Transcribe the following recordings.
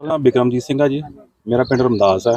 ਨਾਮ ਬਿਕਰਮਜੀਤ ਸਿੰਘ ਆ ਜੀ। ਮੇਰਾ ਪਿੰਡ ਰਮਦਾਸ ਹੈ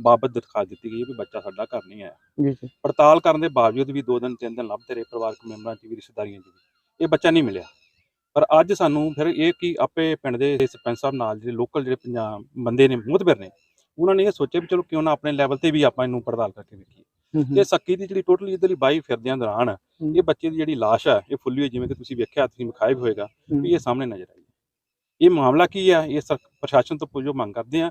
ਬਾਬਤ ਦਿਖਾ ਦਿੱਤੀ ਗਈ ਵੀ ਬੱਚਾ ਸਾਡਾ ਘਰ ਨਹੀਂ ਆਇਆ। ਜੀ ਜੀ। ਪੜਤਾਲ ਕਰਨ ਦੇ ਬਾਵਜੂਦ ਵੀ ਦੋ ਦਿਨ ਤਿੰਨ ਦਿਨ ਲੱਭਦੇ ਰਹੇ ਪਰਿਵਾਰਕ ਮੈਂਬਰਾਂ 'ਚ ਵੀ ਰਿਸ਼ਤੇਦਾਰੀਆਂ 'ਚ ਵੀ। ਇਹ ਬੱਚਾ ਨਹੀਂ ਮਿਲਿਆ। ਪਰ ਅੱਜ ਸਾਨੂੰ ਫਿਰ ਇਹ ਕਿ ਆਪੇ ਪਿੰਡ ਦੇ ਸਰਪੰਚ ਸਾਹਿਬ ਨਾਲ ਜਿਹੜੇ ਲੋਕਲ ਜਿਹੜੇ ਪੰਜਾਬ ਬੰਦੇ ਨੇ ਮੁਹਤਬਰ ਨੇ ਉਹਨਾਂ ਨੇ ਇਹ ਸੋਚਿਆ ਵੀ ਚਲੋ ਕਿਉਂ ਨਾ ਆਪਣੇ ਲੈਵਲ ਤੇ ਵੀ ਆਪਾਂ ਇਹਨੂੰ ਪੜਤਾਲ ਕਰਕੇ ਵੇਖੀਏ। ਹੂੰ ਹੂੰ। ਇਹ ਸੱਕੀ ਦੀ ਜਿਹੜੀ ਟੋਟਲੀ ਇਧਰਲੀ ਬਾਈ ਫਿਰਦਿਆਂ ਦੌਰਾਨ ਇਹ ਬੱਚੇ ਦੀ ਜਿਹੜੀ ਲਾਸ਼ ਹੈ ਇਹ ਫੁੱਲੀ ਹੋਈ ਜਿਵੇਂ ਕਿ ਤੁਸੀਂ ਵੇਖਿਆ ਤੁਸੀਂ ਵਿਖਾਇਆ ਵੀ ਹੋਏਗਾ ਵੀ ਇਹ ਸਾਹਮਣੇ ਨਜ਼ਰ ਆਈ। ਇਹ ਮਾਮਲਾ ਕੀ ਆ? ਇਹ ਸਰ- ਪ੍ਰਸ਼ਾਸਨ ਤੋਂ ਪੁੱਛੋ ਮੰਗ ਕਰਦੇ ਆ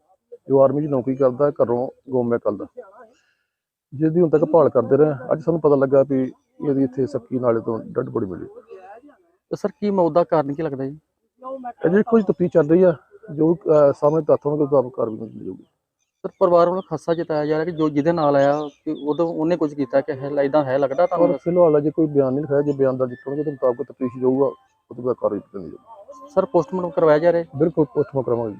ਜੋ ਆਰਮੀ 'ਚ ਨੌਕਰੀ ਕਰਦਾ ਘਰੋਂ ਗੋਮੇ ਕਰਦਾ ਜਿਹਦੀ ਹੁਣ ਤੱਕ ਭਾਲ ਕਰਦੇ ਰਹੇ ਅੱਜ ਸਾਨੂੰ ਪਤਾ ਲੱਗਾ ਵੀ ਇਹਦੀ ਇੱਥੇ ਸੱਕੀ ਨਾਲੇ ਤੋਂ ਡੱਡ ਬੜੀ ਮਿਲੀ। ਤੇ ਸਰ ਕੀ ਮੌਤ ਦਾ ਕਾਰਨ ਕੀ ਲੱਗਦਾ ਜੀ? ਅਜੇ ਕੁਝ ਤਫਤੀਸ਼ ਚੱਲ ਰਹੀ ਆ ਜੋ ਸਾਹਮਣੇ ਤੱਥ ਹੋਣਗੇ ਮੁਤਾਬਕ ਕਾਰਵਾਈ ਕੀਤੀ ਜਾਊਗੀ। ਸਰ ਪਰਿਵਾਰ ਵੱਲੋਂ ਖਾਸਾ ਜਤਾਇਆ ਜਾ ਰਿਹਾ ਕਿ ਜੋ ਜਿਹਦੇ ਨਾਲ ਆਇਆ ਕਿ ਉਦੋਂ ਉਹਨੇ ਕੁਝ ਕੀਤਾ ਕਿ ਹੈ ਇਦਾਂ ਹੈ ਲੱਗਦਾ ਤੁਹਾਨੂੰ? ਫਿਲਹਾਲ ਅਜੇ ਕੋਈ ਬਿਆਨ ਨਹੀਂ ਲਿਖਾਇਆ ਜੇ ਬਿਆਨ ਦਰਜ ਕਰਨਗੇ ਤਾਂ ਮੁਤਾਬਕ ਤਫਤੀਸ਼ ਜਾਊਗਾ ਉਹ ਤੋਂ ਬਾਅਦ ਕਾਰਵਾਈ ਕੀਤੀ ਜਾਊਗੀ। ਸਰ ਪੋਸਟਮਾਰਟਮ ਕਰਵਾਇਆ ਜਾ ਰਿਹਾ? ਬਿਲਕੁਲ ਪੋਸਟਮਾਰਟਮ ਕਰਾਵਾਂਗੇ।